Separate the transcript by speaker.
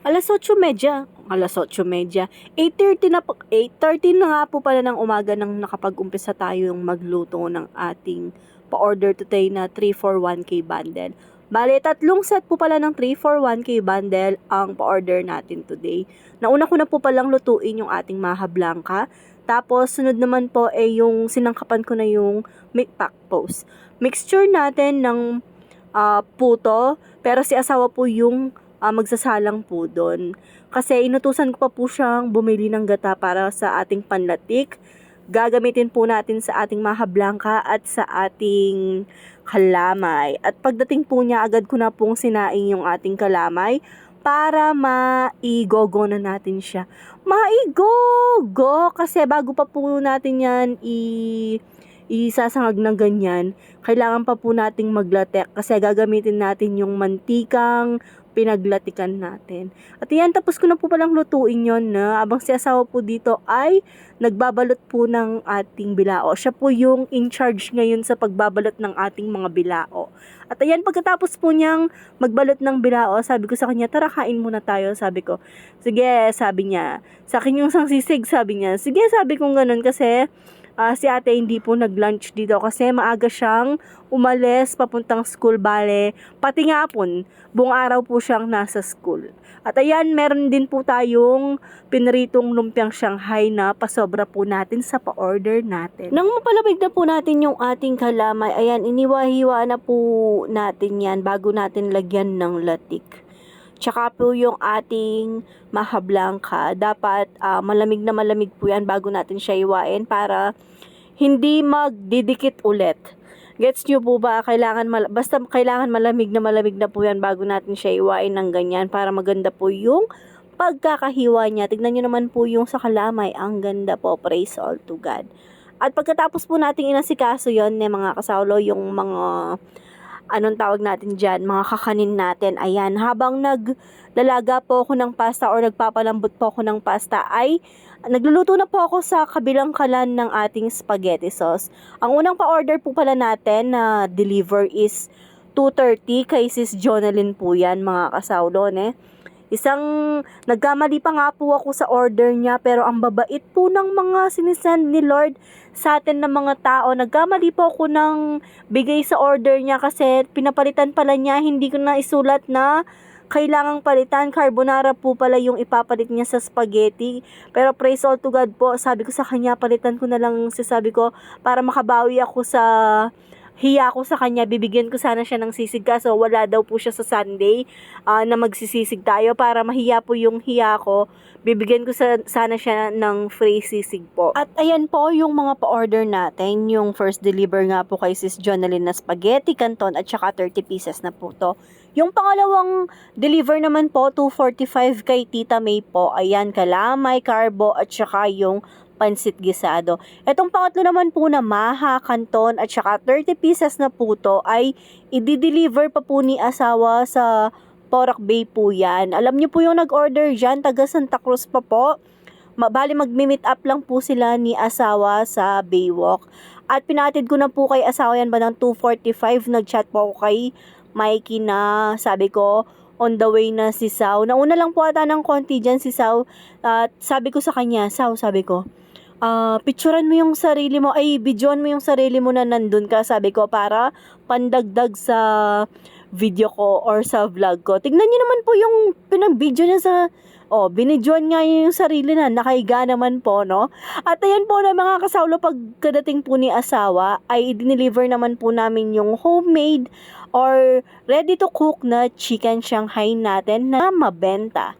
Speaker 1: Alas 8.30. Alas 8.30. 8.30 na po, 8.30 na nga po pala ng umaga nang nakapag-umpisa tayo yung magluto ng ating pa-order today na 341k bundle. Bale, tatlong set po pala ng 341k bundle ang pa-order natin today. Nauna ko na po palang lutuin yung ating maha blanca. Tapos, sunod naman po ay yung sinangkapan ko na yung meat pack post. Mixture natin ng ah, puto, pero si asawa po yung ah, magsasalang po doon. Kasi inutusan ko pa po siyang bumili ng gata para sa ating panlatik. Gagamitin po natin sa ating maha blanca at sa ating kalamay. At pagdating po niya, agad ko na pong sinaing yung ating kalamay para maigogo na natin siya. Maigogo! Kasi bago pa po natin yan i isasangag ng ganyan, kailangan pa po nating maglatek kasi gagamitin natin yung mantikang pinaglatikan natin. At yan, tapos ko na po palang lutuin yon na abang si asawa po dito ay nagbabalot po ng ating bilao. Siya po yung in charge ngayon sa pagbabalot ng ating mga bilao. At ayan, pagkatapos po niyang magbalot ng bilao, sabi ko sa kanya, tara kain muna tayo. Sabi ko, sige, sabi niya. Sa akin yung sang sisig, sabi niya. Sige, sabi kong ganun kasi ah, si ate hindi po nag-lunch dito kasi maaga siyang umalis papuntang school bale. Pati nga po, buong araw po siyang nasa school. At ayan, meron din po tayong pinritong lumpiang Shanghai na pasobra po natin sa pa-order natin. Nang mapalamig na po natin yung ating kalamay, ayan, iniwa-hiwa na po natin yan bago natin lagyan ng latik. Tsaka po yung ating maha blanca, dapat ah, malamig na malamig po yan bago natin siya iwain para hindi magdidikit ulit. Gets nyo po ba? Kailangan mal- basta kailangan malamig na malamig na po yan bago natin siya iwain ng ganyan para maganda po yung pagkakahiwa niya. Tignan nyo naman po yung sa kalamay. Ang ganda po. Praise all to God. At pagkatapos po nating inasikaso yon ne mga kasaulo, yung mga anong tawag natin dyan, mga kakanin natin. Ayan, habang naglalaga po ako ng pasta or nagpapalambot po ako ng pasta ay nagluluto na po ako sa kabilang kalan ng ating spaghetti sauce. Ang unang pa-order po pala natin na deliver is 2.30 kay Sis Jonalyn po yan mga kasaulo, ne? Isang nagkamali pa nga po ako sa order niya pero ang babait po ng mga sinisend ni Lord sa atin ng mga tao. Nagkamali po ako ng bigay sa order niya kasi pinapalitan pala niya. Hindi ko na isulat na kailangang palitan. Carbonara po pala yung ipapalit niya sa spaghetti. Pero praise all to God po. Sabi ko sa kanya, palitan ko na lang sabi ko para makabawi ako sa hiya ko sa kanya, bibigyan ko sana siya ng sisig kaso wala daw po siya sa Sunday ah, na magsisisig tayo para mahiya po yung hiya ko. Bibigyan ko sa, sana siya ng free sisig po. At ayan po yung mga pa-order natin. Yung first deliver nga po kay Sis Jonalyn na spaghetti, canton at saka 30 pieces na po to. Yung pangalawang deliver naman po, 245 kay Tita May po. Ayan, kalamay, carbo at saka yung pansit gisado. Etong pangatlo naman po na maha, kanton at saka 30 pieces na puto ay i-deliver pa po ni asawa sa Porac Bay po yan. Alam niyo po yung nag-order dyan, taga Santa Cruz pa po. Bali magmi-meet up lang po sila ni asawa sa Baywalk. At pinatid ko na po kay asawa yan ba ng 2.45. Nag-chat po ako kay Mikey na sabi ko, on the way na si Sao. Nauna lang po ata ng konti dyan si Sao. At sabi ko sa kanya, Sao, sabi ko, ah picturean mo yung sarili mo, ay, videoan mo yung sarili mo na nandun ka, sabi ko, para pandagdag sa video ko or sa vlog ko. Tignan niyo naman po yung pinag-video niya sa Oh, binidyoan nga yung sarili na nakahiga naman po, no? At ayan po na mga kasaulo, pagkadating po ni asawa, ay i-deliver naman po namin yung homemade or ready to cook na chicken Shanghai natin na mabenta.